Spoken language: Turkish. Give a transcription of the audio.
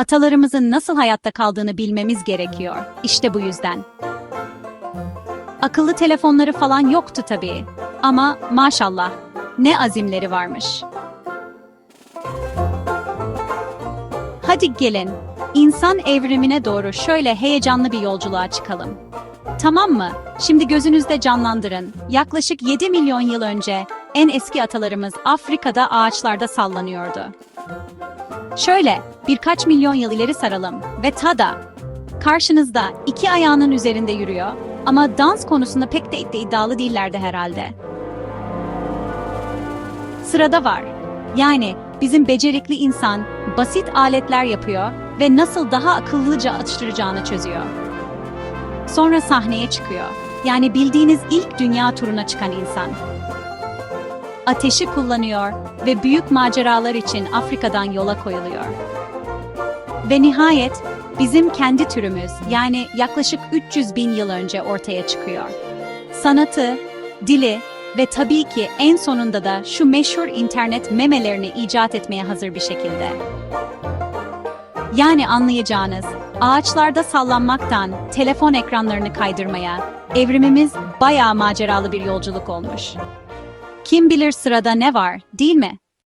Atalarımızın nasıl hayatta kaldığını bilmemiz gerekiyor. İşte bu yüzden. Akıllı telefonları falan yoktu tabii. Ama maşallah ne azimleri varmış. Hadi gelin, insan evrimine doğru şöyle heyecanlı bir yolculuğa çıkalım. Tamam mı? Şimdi gözünüzde canlandırın. Yaklaşık 7 milyon yıl önce en eski atalarımız Afrika'da ağaçlarda sallanıyordu. Şöyle birkaç milyon yıl ileri saralım ve tada karşınızda iki ayağının üzerinde yürüyor ama dans konusunda pek de iddialı değillerdi herhalde. Sırada var. Yani bizim becerikli insan basit aletler yapıyor ve nasıl daha akıllıca atıştıracağını çözüyor. Sonra sahneye çıkıyor. Yani bildiğiniz ilk dünya turuna çıkan insan. Ateşi kullanıyor ve büyük maceralar için Afrika'dan yola koyuluyor. Ve nihayet bizim kendi türümüz yani yaklaşık 300 bin yıl önce ortaya çıkıyor. Sanatı, dili ve tabii ki en sonunda da şu meşhur internet memelerini icat etmeye hazır bir şekilde. Yani anlayacağınız, ağaçlarda sallanmaktan telefon ekranlarını kaydırmaya, evrimimiz bayağı maceralı bir yolculuk olmuş. Kim bilir sırada ne var, değil mi?